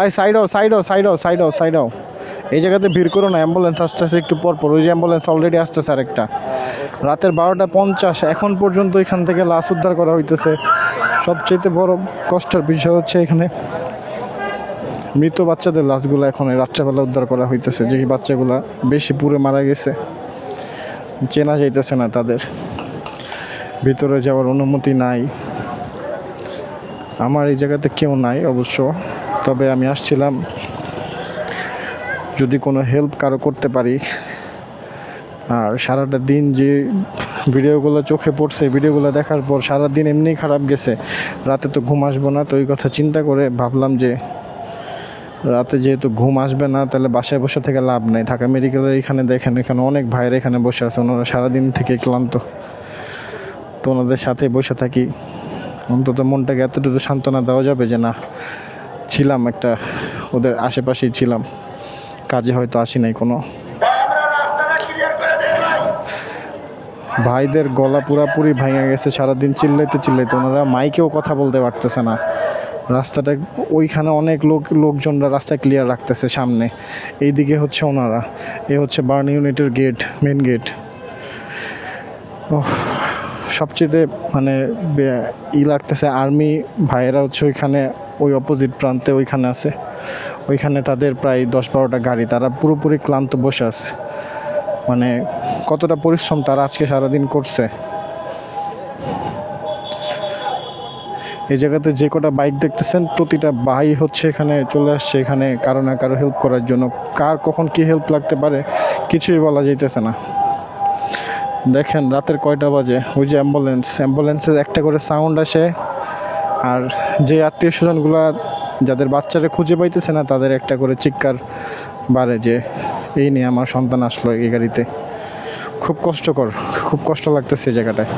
I side হও side হও side হও সাইড হও সাইড হও এই জায়গাতে ভিড় করো না অ্যাম্বুলেন্স আসতেছে একটু পর পর। ওই যে অ্যাম্বুলেন্স অলরেডি আসতেছে আরেকটা। রাতের বারোটা পঞ্চাশ, এখন পর্যন্ত এখান থেকে লাশ উদ্ধার করা হইতেছে। সবচেয়ে বড় কষ্টের বিষয় হচ্ছে এখানে মৃত বাচ্চাদের লাশগুলো এখন রাত্রেবেলা উদ্ধার করা হইতেছে। যে বাচ্চাগুলা বেশি পুরে মারা গেছে, চেনা যাইতেছে না তাদের। ভিতরে যাওয়ার অনুমতি নাই। আমার এই জায়গাতে কেউ নাই অবশ্য। তবে আমি আসছিলাম যদি কোনো হেল্প কারও করতে পারি। আর সারাটা দিন যে ভিডিওগুলো চোখে পড়ছে, ভিডিওগুলো দেখার পর সারা দিন এমনি খারাপ গেছে। রাতে তো ঘুম আসব না, তো ওই কথা চিন্তা করে ভাবলাম যে রাতে যেহেতু ঘুম আসবে না, তাহলে বাসায় বসে থেকে লাভ নেই। ঢাকা মেডিকেলের এখানে দেখেন, এখানে অনেক ভাইয়ের এখানে বসে আছে, ওনারা সারাদিন থেকে ক্লান্ত। তো ওনাদের সাথে বসে থাকি। অন্তত মনটাকে এতটুকু সান্ত্বনা দেওয়া যাবে যে না ছিলাম, একটা ওদের আশেপাশেই ছিলাম। কাজে হয়তো আসি নাই কোনো। ভাইদের গলা পুরাপুরি ভেঙে গেছে, সারাদিন চিল্লাইতে চিল্লাইতে। ওনারা মাইকেও কথা বলতে পারতেছে না। রাস্তাটা, ওইখানে অনেক লোক, লোকজনরা রাস্তা ক্লিয়ার রাখতেছে সামনে। এইদিকে হচ্ছে ওনারা। এ হচ্ছে বার্ন ইউনিটের গেট মেন গেট ও সবচেয়ে মানে ই লাগতেছে আর্মি ভাইয়েরা হচ্ছে ওইখানে ওই অপোজিট প্রান্তে ওইখানে আছে। ওইখানে তাদের প্রায় দশ বারোটা গাড়ি, তারা পুরোপুরি ক্লান্ত বসে আছে। মানে কতটা পরিশ্রম তারা আজকে সারাদিন করছে। এই জায়গাতে যে কটা বাইক দেখতেছেন, প্রতিটা ভাই হচ্ছে এখানে চলে আসছে, এখানে কারও না কারও হেল্প করার জন্য। কার কখন কি হেল্প লাগতে পারে, কিছুই বলা যাইতেছে না। দেখেন, রাতের কয়টা বাজে? ওই যে অ্যাম্বুলেন্স অ্যাম্বুলেন্সের একটা করে সাউন্ড আসে। আর যে আত্মীয় স্বজনগুলো যাদের বাচ্চারা খুঁজে পাইতেছে না, তাদের একটা করে চিৎকার বাড়ে যে, এই নিয়ে আমার সন্তান আসলো এই গাড়িতে। খুব কষ্টকর, খুব কষ্ট লাগতেছে এই জায়গাটায়।